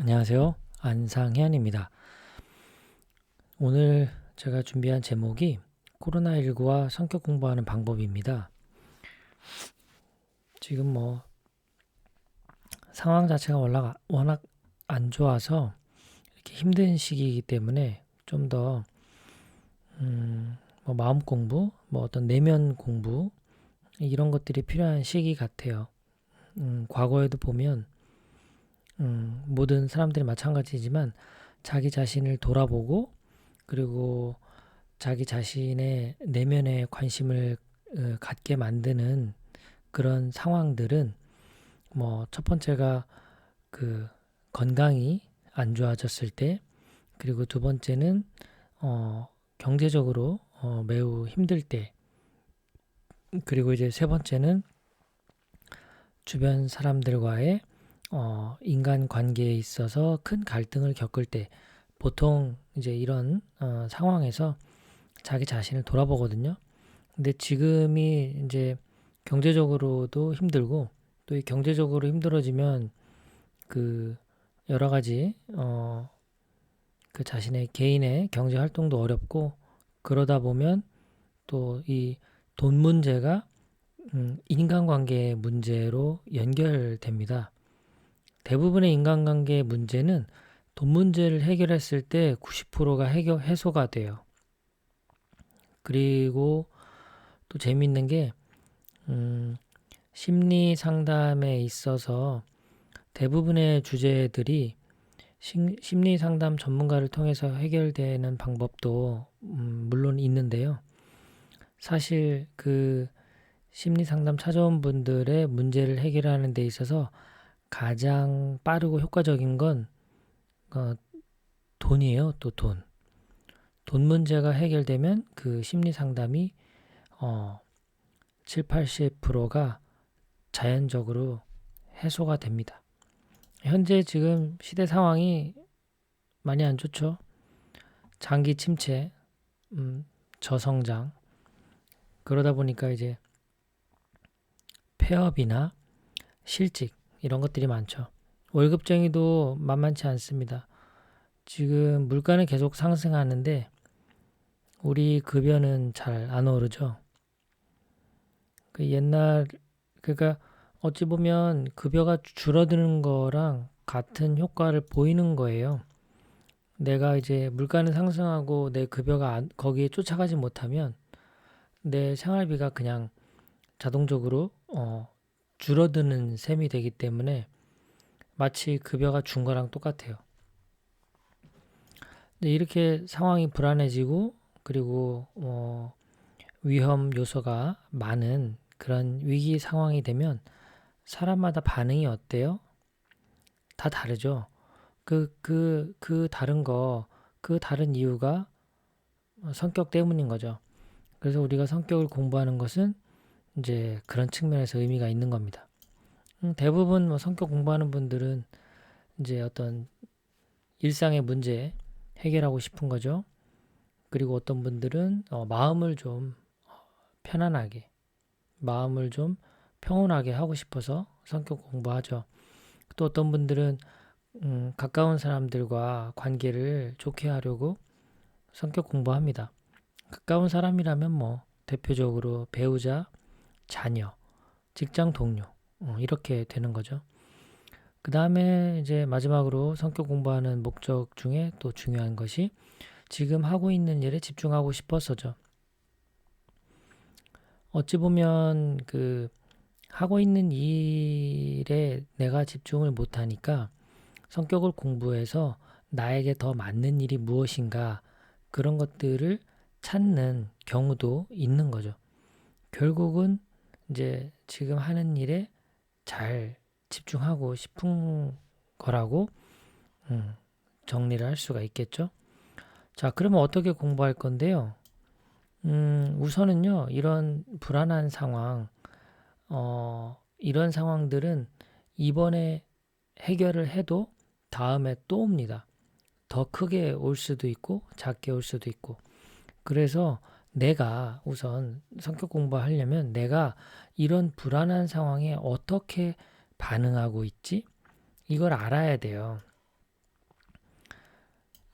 안녕하세요. 안상현입니다. 오늘 제가 준비한 제목이 코로나19와 성격 공부하는 방법입니다. 지금 뭐 상황 자체가 워낙, 워낙 안 좋아서 이렇게 힘든 시기이기 때문에 좀더 음, 뭐 마음 공부, 뭐 어떤 내면 공부 이런 것들이 필요한 시기 같아요. 음, 과거에도 보면 음, 모든 사람들이 마찬가지지만 자기 자신을 돌아보고 그리고 자기 자신의 내면에 관심을 어, 갖게 만드는 그런 상황들은 뭐 첫 번째가 그 건강이 안 좋아졌을 때 그리고 두 번째는 어 경제적으로 어 매우 힘들 때 그리고 이제 세 번째는 주변 사람들과의 어, 인간 관계에 있어서 큰 갈등을 겪을 때 보통 이제 이런 어, 상황에서 자기 자신을 돌아보거든요. 근데 지금이 이제 경제적으로도 힘들고 또 이 경제적으로 힘들어지면 그 여러 가지 어, 그 자신의 개인의 경제 활동도 어렵고 그러다 보면 또 이 돈 문제가 음, 인간관계의 문제로 연결됩니다. 대부분의 인간관계 문제는 돈 문제를 해결했을 때 90%가 해결, 해소가 돼요. 그리고 또 재밌는 게, 음, 심리 상담에 있어서 대부분의 주제들이 심리 상담 전문가를 통해서 해결되는 방법도 음, 물론 있는데요. 사실 그 심리 상담 찾아온 분들의 문제를 해결하는 데 있어서 가장 빠르고 효과적인 건 어, 돈이에요. 또 돈. 돈 문제가 해결되면 그 심리 상담이 어, 7, 80%가 자연적으로 해소가 됩니다. 현재 지금 시대 상황이 많이 안 좋죠. 장기 침체, 음, 저성장. 그러다 보니까 이제 폐업이나 실직, 이런 것들이 많죠. 월급쟁이도 만만치 않습니다. 지금 물가는 계속 상승하는데 우리 급여는 잘 안 오르죠. 그 옛날 그러니까 어찌 보면 급여가 줄어드는 거랑 같은 효과를 보이는 거예요. 내가 이제 물가는 상승하고 내 급여가 안, 거기에 쫓아가지 못하면 내 생활비가 그냥 자동적으로 어, 줄어드는 셈이 되기 때문에 마치 급여가 준 거랑 똑같아요. 근데 이렇게 상황이 불안해지고 그리고 어 위험 요소가 많은 그런 위기 상황이 되면 사람마다 반응이 어때요? 다 다르죠. 그, 그, 그 다른 거, 그 다른 이유가 성격 때문인 거죠. 그래서 우리가 성격을 공부하는 것은 이제 그런 측면에서 의미가 있는 겁니다. 음, 대부분 뭐 성격 공부하는 분들은 이제 어떤 일상의 문제 해결하고 싶은 거죠. 그리고 어떤 분들은 어, 마음을 좀 편안하게, 마음을 좀 평온하게 하고 싶어서 성격 공부하죠. 또 어떤 분들은 음, 가까운 사람들과 관계를 좋게 하려고 성격 공부합니다. 가까운 사람이라면 뭐 대표적으로 배우자, 자녀, 직장 동료 어, 이렇게 되는 거죠. 그 다음에 이제 마지막으로 성격 공부하는 목적 중에 또 중요한 것이 지금 하고 있는 일에 집중하고 싶어서죠. 어찌 보면 그 하고 있는 일에 내가 집중을 못하니까 성격을 공부해서 나에게 더 맞는 일이 무엇인가 그런 것들을 찾는 경우도 있는 거죠. 결국은 이제 지금 하는 일에 잘 집중하고 싶은 거라고 음, 정리를 할 수가 있겠죠. 자, 그러면 어떻게 공부할 건데요? 음, 우선은요, 이런 불안한 상황, 어, 이런 상황들은 이번에 해결을 해도 다음에 또 옵니다. 더 크게 올 수도 있고, 작게 올 수도 있고. 그래서 내가 우선 성격 공부하려면 내가 이런 불안한 상황에 어떻게 반응하고 있지? 이걸 알아야 돼요.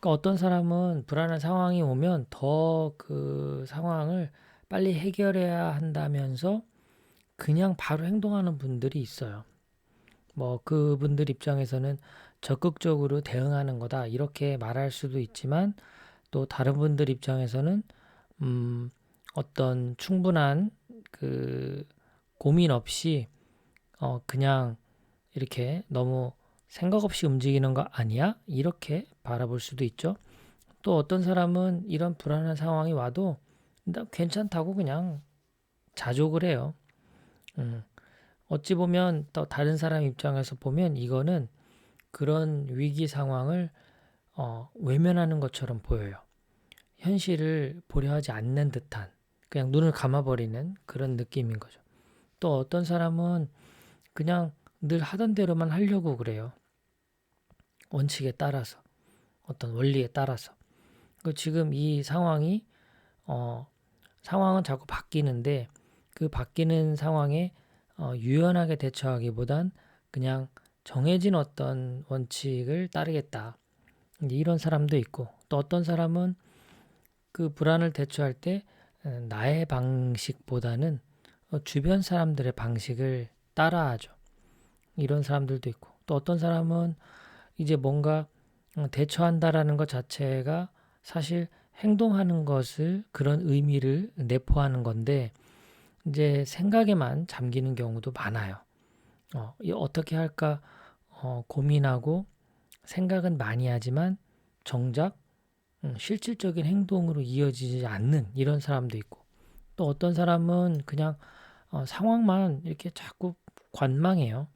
그러니까 어떤 사람은 불안한 상황이 오면 더 그 상황을 빨리 해결해야 한다면서 그냥 바로 행동하는 분들이 있어요. 뭐 그분들 입장에서는 적극적으로 대응하는 거다 이렇게 말할 수도 있지만 또 다른 분들 입장에서는 음 어떤 충분한 그 고민 없이 어 그냥 이렇게 너무 생각 없이 움직이는 거 아니야? 이렇게 바라볼 수도 있죠. 또 어떤 사람은 이런 불안한 상황이 와도 나 괜찮다고 그냥 자족을 해요. 음, 어찌 보면 또 다른 사람 입장에서 보면 이거는 그런 위기 상황을 어, 외면하는 것처럼 보여요. 현실을 보려 하지 않는 듯한 그냥 눈을 감아버리는 그런 느낌인 거죠. 또 어떤 사람은 그냥 늘 하던 대로만 하려고 그래요. 원칙에 따라서 어떤 원리에 따라서 그 지금 이 상황이 어 상황은 자꾸 바뀌는데 그 바뀌는 상황에 어, 유연하게 대처하기보단 그냥 정해진 어떤 원칙을 따르겠다. 이런 사람도 있고 또 어떤 사람은 그 불안을 대처할 때 어, 나의 방식보다는 어, 주변 사람들의 방식을 따라하죠. 이런 사람들도 있고 또 어떤 사람은 이제 뭔가 어, 대처한다라는 것 자체가 사실 행동하는 것을 그런 의미를 내포하는 건데 이제 생각에만 잠기는 경우도 많아요. 어, 이 어떻게 할까 어, 고민하고 생각은 많이 하지만 정작 음, 실질적인 행동으로 이어지지 않는 이런 사람도 있고 또 어떤 사람은 그냥 어, 상황만 이렇게 자꾸 관망해요.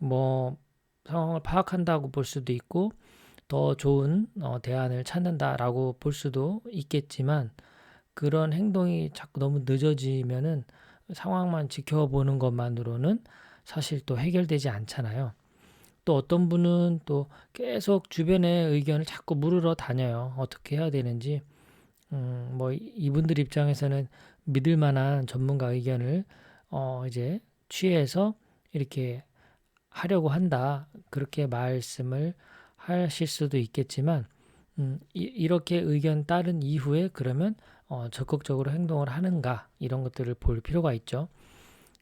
뭐 상황을 파악한다고 볼 수도 있고 더 좋은 어, 대안을 찾는다라고 볼 수도 있겠지만 그런 행동이 자꾸 너무 늦어지면은 상황만 지켜보는 것만으로는 사실 또 해결되지 않잖아요. 또 어떤 분은 또 계속 주변의 의견을 자꾸 물으러 다녀요. 어떻게 해야 되는지. 음, 뭐 이분들 입장에서는 믿을 만한 전문가 의견을 어 이제 취해서 이렇게 하려고 한다. 그렇게 말씀을 하실 수도 있겠지만 음, 이, 렇게 의견 따른 이후에 그러면 어, 적극적으로 행동을 하는가 이런 것들을 볼 필요가 있죠.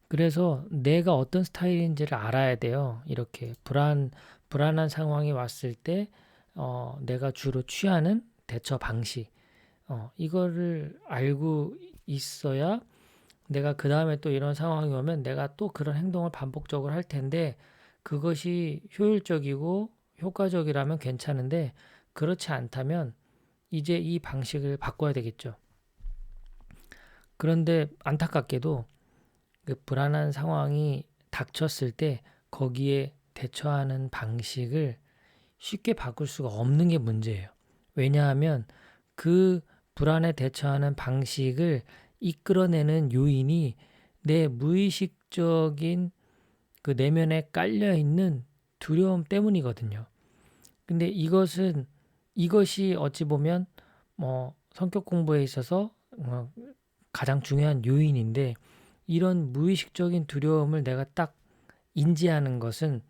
그래서 내가 어떤 스타일인지를 알아야 돼요. 이렇게 불안 불안한 상황이 왔을 때 어, 내가 주로 취하는 대처 방식 어, 이거를 알고 있어야 내가 그 다음에 또 이런 상황이 오면 내가 또 그런 행동을 반복적으로 할 텐데 그것이 효율적이고 효과적이라면 괜찮은데 그렇지 않다면 이제 이 방식을 바꿔야 되겠죠. 그런데 안타깝게도 그 불안한 상황이 닥쳤을 때 거기에 대처하는 방식을 쉽게 바꿀 수가 없는 게 문제예요. 왜냐하면 그 불안에 대처하는 방식을 이끌어내는 요인이 내 무의식적인 그 내면에 깔려 있는 두려움 때문이거든요. 근데 이것은 이것이 어찌 보면 뭐 성격 공부에 있어서 어, 가장 중요한 요인인데 이런 무의식적인 두려움을 내가 딱 인지하는 것은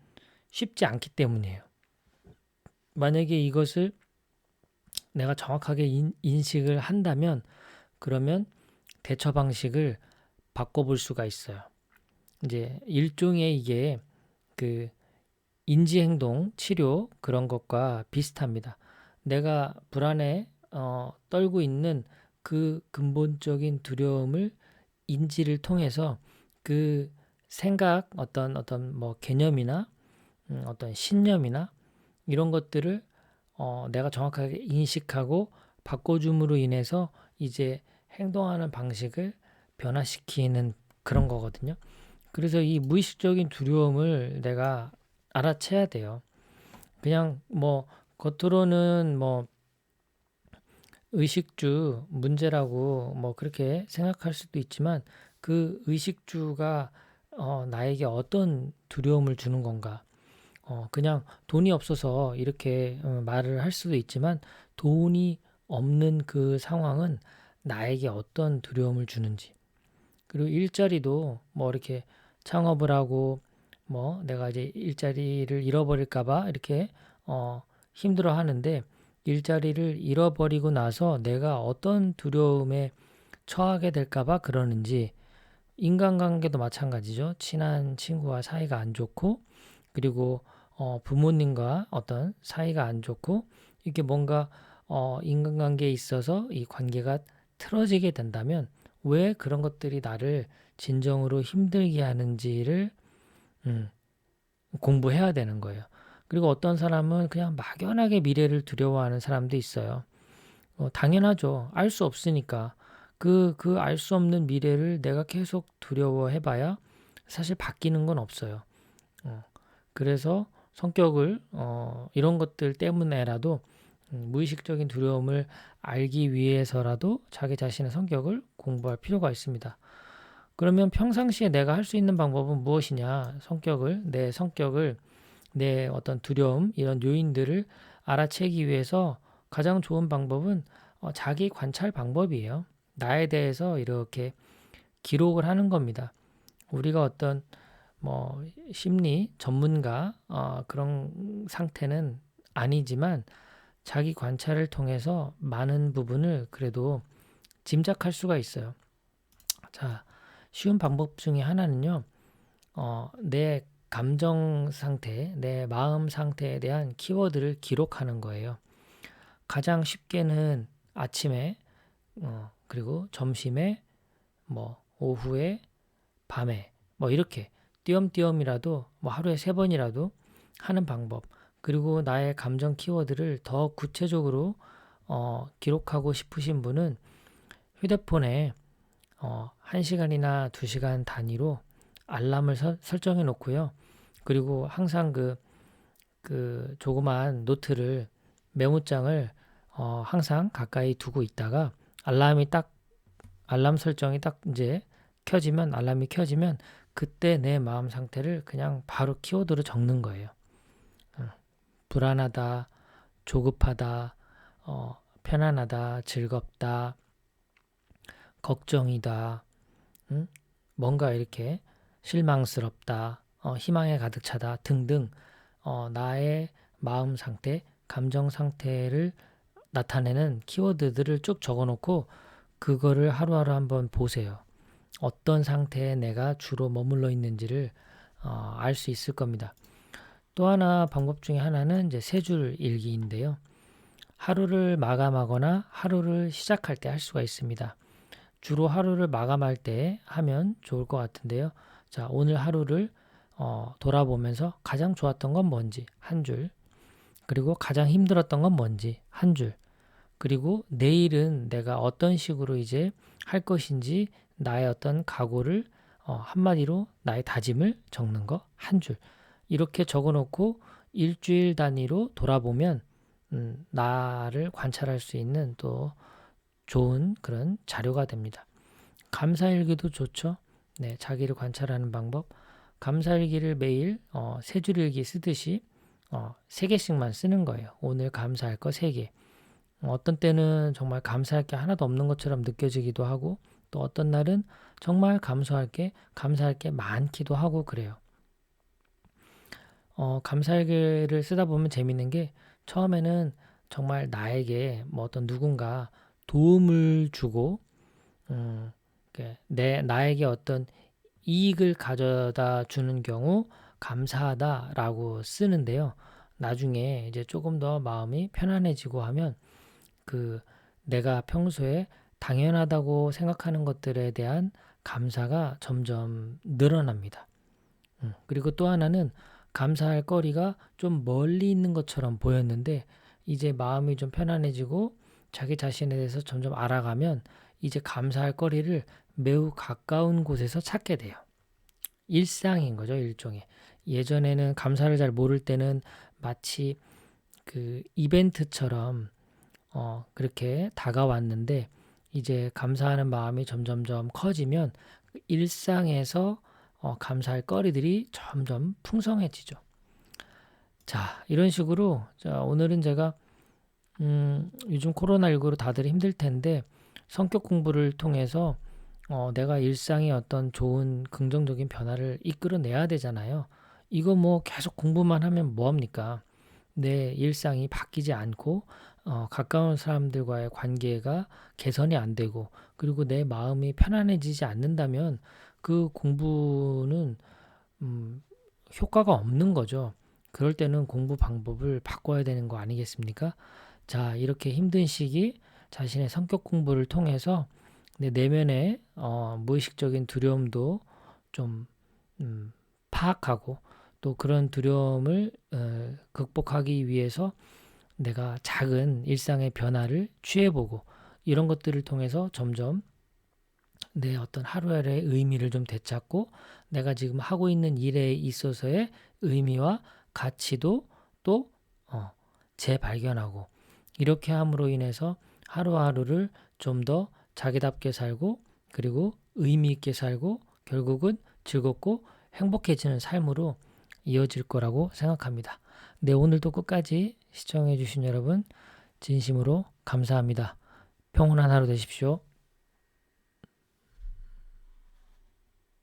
쉽지 않기 때문이에요. 만약에 이것을 내가 정확하게 인, 인식을 한다면 그러면 대처 방식을 바꿔볼 수가 있어요. 이제 일종의 이게 그 인지 행동 치료 그런 것과 비슷합니다. 내가 불안에 어, 떨고 있는 그 근본적인 두려움을 인지를 통해서 그 생각 어떤 어떤 뭐 개념이나 음, 어떤 신념이나 이런 것들을 어, 내가 정확하게 인식하고 바꿔줌으로 인해서 이제 행동하는 방식을 변화시키는 그런 거거든요. 그래서 이 무의식적인 두려움을 내가 알아채야 돼요. 그냥 뭐 겉으로는 뭐 의식주 문제라고 뭐 그렇게 생각할 수도 있지만 그 의식주가 어, 나에게 어떤 두려움을 주는 건가? 어, 그냥 돈이 없어서 이렇게 어, 말을 할 수도 있지만 돈이 없는 그 상황은 나에게 어떤 두려움을 주는지. 그리고 일자리도 뭐 이렇게 창업을 하고 뭐 내가 이제 일자리를 잃어버릴까봐 이렇게 어 힘들어 하는데 일자리를 잃어버리고 나서 내가 어떤 두려움에 처하게 될까봐 그러는지 인간관계도 마찬가지죠. 친한 친구와 사이가 안 좋고 그리고 어, 부모님과 어떤 사이가 안 좋고 이게 뭔가 어, 인간관계에 있어서 이 관계가 틀어지게 된다면 왜 그런 것들이 나를 진정으로 힘들게 하는지를 음, 공부해야 되는 거예요. 그리고 어떤 사람은 그냥 막연하게 미래를 두려워하는 사람도 있어요. 어, 당연하죠. 알 수 없으니까. 그, 그 알 수 없는 미래를 내가 계속 두려워해봐야 사실 바뀌는 건 없어요. 어, 그래서 성격을, 어, 이런 것들 때문에라도 음, 무의식적인 두려움을 알기 위해서라도 자기 자신의 성격을 공부할 필요가 있습니다. 그러면 평상시에 내가 할 수 있는 방법은 무엇이냐? 성격을, 내 성격을, 내 어떤 두려움, 이런 요인들을 알아채기 위해서 가장 좋은 방법은 어, 자기 관찰 방법이에요. 나에 대해서 이렇게 기록을 하는 겁니다. 우리가 어떤 뭐 심리 전문가 어, 그런 상태는 아니지만 자기 관찰을 통해서 많은 부분을 그래도 짐작할 수가 있어요. 자, 쉬운 방법 중에 하나는요, 어, 내 감정 상태, 내 마음 상태에 대한 키워드를 기록하는 거예요. 가장 쉽게는 아침에, 어, 그리고 점심에, 뭐, 오후에, 밤에, 뭐, 이렇게 띄엄띄엄이라도, 뭐, 하루에 세 번이라도 하는 방법. 그리고 나의 감정 키워드를 더 구체적으로 어, 기록하고 싶으신 분은 휴대폰에 어, 1시간이나 2시간 단위로 알람을 서, 설정해 놓고요. 그리고 항상 그, 그 조그만 노트를 메모장을 어, 항상 가까이 두고 있다가 알람이 딱 알람 설정이 딱 이제 켜지면 알람이 켜지면 그때 내 마음 상태를 그냥 바로 키워드로 적는 거예요. 어, 불안하다, 조급하다, 어, 편안하다, 즐겁다, 걱정이다, 응? 뭔가 이렇게 실망스럽다, 어, 희망에 가득 차다 등등 어, 나의 마음 상태, 감정 상태를 나타내는 키워드들을 쭉 적어놓고 그거를 하루하루 한번 보세요. 어떤 상태에 내가 주로 머물러 있는지를 어, 알 수 있을 겁니다. 또 하나 방법 중에 하나는 이제 세 줄 일기인데요. 하루를 마감하거나 하루를 시작할 때 할 수가 있습니다. 주로 하루를 마감할 때 하면 좋을 것 같은데요. 자, 오늘 하루를 어, 돌아보면서 가장 좋았던 건 뭔지 한 줄, 그리고 가장 힘들었던 건 뭔지 한 줄, 그리고 내일은 내가 어떤 식으로 이제 할 것인지 나의 어떤 각오를 어, 한마디로 나의 다짐을 적는 거 한 줄. 이렇게 적어 놓고 일주일 단위로 돌아보면 음, 나를 관찰할 수 있는 또 좋은 그런 자료가 됩니다. 감사일기도 좋죠. 네, 자기를 관찰하는 방법. 감사일기를 매일 어, 세 줄일기 쓰듯이 어, 세 개씩만 쓰는 거예요. 오늘 감사할 거 세 개. 어떤 때는 정말 감사할 게 하나도 없는 것처럼 느껴지기도 하고 또 어떤 날은 정말 감사할 게 감사할 게 많기도 하고 그래요. 어, 감사일기를 쓰다 보면 재밌는 게 처음에는 정말 나에게 뭐 어떤 누군가 도움을 주고 음, 내 나에게 어떤 이익을 가져다 주는 경우 감사하다라고 쓰는데요. 나중에 이제 조금 더 마음이 편안해지고 하면 그 내가 평소에 당연하다고 생각하는 것들에 대한 감사가 점점 늘어납니다. 음, 그리고 또 하나는 감사할 거리가 좀 멀리 있는 것처럼 보였는데 이제 마음이 좀 편안해지고 자기 자신에 대해서 점점 알아가면 이제 감사할 거리를 매우 가까운 곳에서 찾게 돼요. 일상인 거죠, 일종의. 예전에는 감사를 잘 모를 때는 마치 그 이벤트처럼 어, 그렇게 다가왔는데 이제 감사하는 마음이 점점점 커지면 일상에서 어, 감사할 거리들이 점점 풍성해지죠. 자, 이런 식으로 자, 오늘은 제가 음, 요즘 코로나19로 다들 힘들 텐데 성격 공부를 통해서 어, 내가 일상에 어떤 좋은 긍정적인 변화를 이끌어내야 되잖아요. 이거 뭐 계속 공부만 하면 뭐합니까? 내 일상이 바뀌지 않고 어, 가까운 사람들과의 관계가 개선이 안 되고 그리고 내 마음이 편안해지지 않는다면 그 공부는 음, 효과가 없는 거죠. 그럴 때는 공부 방법을 바꿔야 되는 거 아니겠습니까? 자, 이렇게 힘든 시기 자신의 성격 공부를 통해서 내 내면의 어, 무의식적인 두려움도 좀 음, 파악하고 또 그런 두려움을 어, 극복하기 위해서 내가 작은 일상의 변화를 취해보고 이런 것들을 통해서 점점 내 어떤 하루하루의 의미를 좀 되찾고 내가 지금 하고 있는 일에 있어서의 의미와 가치도 또 어, 재발견하고 이렇게 함으로 인해서 하루하루를 좀 더 자기답게 살고 그리고 의미 있게 살고 결국은 즐겁고 행복해지는 삶으로 이어질 거라고 생각합니다. 네, 오늘도 끝까지 시청해주신 여러분, 진심으로 감사합니다. 평온한 하루 되십시오.